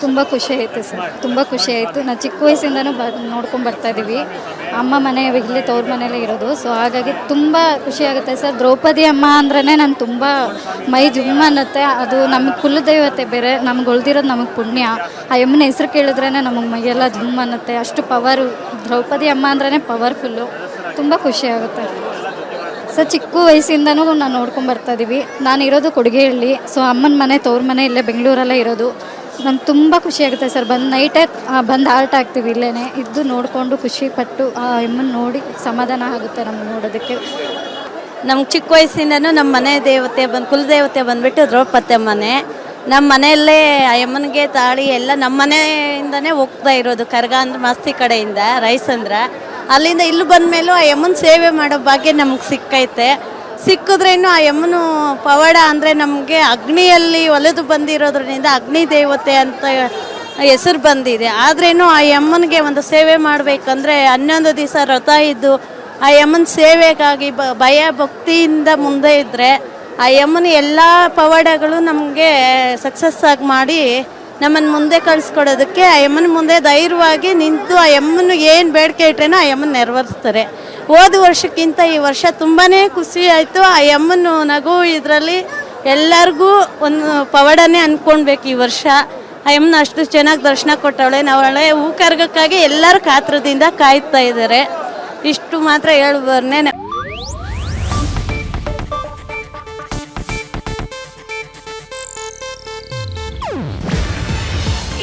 ತುಂಬ ಖುಷಿ ಆಯಿತು ಸರ್. ತುಂಬ ಖುಷಿ ಆಯಿತು. ನಾವು ಚಿಕ್ಕ ವಯಸ್ಸಿಂದನೂ ಬ, ನೋಡ್ಕೊಂಡು ಬರ್ತಾ ಇದ್ದೀವಿ. ಅಮ್ಮ ಮನೆ ಇಲ್ಲಿ ತವ್ರ ಮನೇಲೇ ಇರೋದು. ಸೊ ಹಾಗಾಗಿ ತುಂಬ ಖುಷಿ ಆಗುತ್ತೆ ಸರ್. ದ್ರೌಪದಿ ಅಮ್ಮ ಅಂದ್ರೇ ನಾನು ತುಂಬ ಮೈ ಜುಮ್ ಅನ್ನತ್ತೆ. ಅದು ನಮಗೆ ಕುಲದೈವತೆ ಬೇರೆ. ನಮ್ಗೆ ಉಳ್ದಿರೋದು ನಮಗೆ ಪುಣ್ಯ. ಆ ಯಮ್ಮನ ಹೆಸರು ಕೇಳಿದ್ರೇ ನಮಗೆ ಮೈಯೆಲ್ಲ ಜುಮ್ ಅನ್ನತ್ತೆ. ಅಷ್ಟು ಪವರು ದ್ರೌಪದಿ ಅಮ್ಮ ಅಂದ್ರೇ ಪವರ್ಫುಲ್ಲು ತುಂಬ ಖುಷಿ ಆಗುತ್ತೆ. ಸೊ ಚಿಕ್ಕ ವಯಸ್ಸಿಂದನೂ ನಾನು ನೋಡ್ಕೊಂಡು ಬರ್ತಾ ಇದ್ದೀವಿ ನಾನು ಇರೋದು ಕೊಡುಗೆಹಳ್ಳಿ. ಸೊ ಅಮ್ಮನ ಮನೆ, ತವ್ರ ಮನೆ ಇಲ್ಲೇ ಬೆಂಗಳೂರಲ್ಲೇ ಇರೋದು. ನಂಗೆ ತುಂಬ ಖುಷಿ ಆಗುತ್ತೆ ಸರ್. ಬಂದು ನೈಟೇ ಬಂದು ಆಲ್ಟ್ ಆಗ್ತೀವಿ ಇಲ್ಲೇ ಇದ್ದು ನೋಡಿಕೊಂಡು ಖುಷಿ ಪಟ್ಟು, ಆ, ಅಮ್ಮನ ನೋಡಿ ಸಮಾಧಾನ ಆಗುತ್ತೆ ನಮ್ಗೆ ನೋಡೋದಕ್ಕೆ. ನಮ್ಗೆ ಚಿಕ್ಕ ವಯಸ್ಸಿಂದನೂ ನಮ್ಮ ಮನೆ ದೇವತೆ ಬಂದು, ಕುಲದೇವತೆ ಬಂದ್ಬಿಟ್ಟು ದ್ರೌಪದಿ ಮನೆ ನಮ್ಮ ಮನೆಯಲ್ಲೇ ಆ ಯಮ್ಮನಿಗೆ ತಾಳಿ ಎಲ್ಲ ನಮ್ಮ ಮನೆಯಿಂದನೇ ಹೋಗ್ತಾ ಇರೋದು. ಕರ್ಗ ಅಂದ್ರೆ ಮಸ್ತಿ ಕಡೆಯಿಂದ, ರೈಸ್ ಅಂದ್ರೆ. ಅಲ್ಲಿಂದ ಇಲ್ಲಿ ಬಂದಮೇಲೂ ಆ ಯಮ್ಮನ ಸೇವೆ ಮಾಡೋ ಭಾಗ್ಯ ನಮಗೆ ಸಿಕ್ಕೈತೆ. ಸಿಕ್ಕಿದ್ರೇನು ಆ ಯಮ್ಮನು ಪವಾಡ ಅಂದರೆ ನಮಗೆ ಅಗ್ನಿಯಲ್ಲಿ ಒಲೆದು ಬಂದಿರೋದ್ರಿಂದ ಅಗ್ನಿ ದೇವತೆ ಅಂತ ಹೆಸರು ಬಂದಿದೆ. ಆದ್ರೇನು ಆ ಯಮ್ಮನಿಗೆ ಒಂದು ಸೇವೆ ಮಾಡಬೇಕಂದ್ರೆ ಹನ್ನೊಂದು ದಿವಸ ವ್ರತ ಇದ್ದು ಆ ಯಮ್ಮನ ಸೇವೆಗಾಗಿ ಬ, ಭಯ ಭಕ್ತಿಯಿಂದ ಮುಂದೆ ಇದ್ದರೆ ಆ ಯಮ್ಮನ ಎಲ್ಲ ಪವಾಡಗಳು ನಮಗೆ ಸಕ್ಸಸ್ ಆಗಿ ಮಾಡಿ ನಮ್ಮನ್ನು ಮುಂದೆ ಕಳಿಸ್ಕೊಡೋದಕ್ಕೆ ಆ ಯಮ್ಮನ ಮುಂದೆ ಧೈರ್ಯವಾಗಿ ನಿಂತು ಆ ಯಮ್ಮನ ಏನು ಬೇಡಿಕೆ ಇಟ್ರೇನೋ ಆ ಯಮ್ಮನ ನೆರವೇರಿಸ್ತಾರೆ. ಹೋದ ವರ್ಷಕ್ಕಿಂತ ಈ ವರ್ಷ ತುಂಬಾ ಖುಷಿ ಆಯಿತು. ಆ ಯಮ್ಮನ್ನು ನಗು ಇದರಲ್ಲಿ ಎಲ್ಲರಿಗೂ ಒಂದು ಪವಾಡನೇ ಅಂದ್ಕೊಳ್ಬೇಕು ಈ ವರ್ಷ. ಆ ಯಮ್ಮನ ಅಷ್ಟು ಚೆನ್ನಾಗಿ ದರ್ಶನ ಕೊಟ್ಟವಳೆ. ನಾವಳೆ ಹೂ ಕರ್ಗಕ್ಕಾಗಿ ಎಲ್ಲರೂ ಕಾತ್ರದಿಂದ ಕಾಯ್ತಾ ಇದ್ದಾರೆ ಇಷ್ಟು ಮಾತ್ರ ಹೇಳ್ಬರ್ನೆ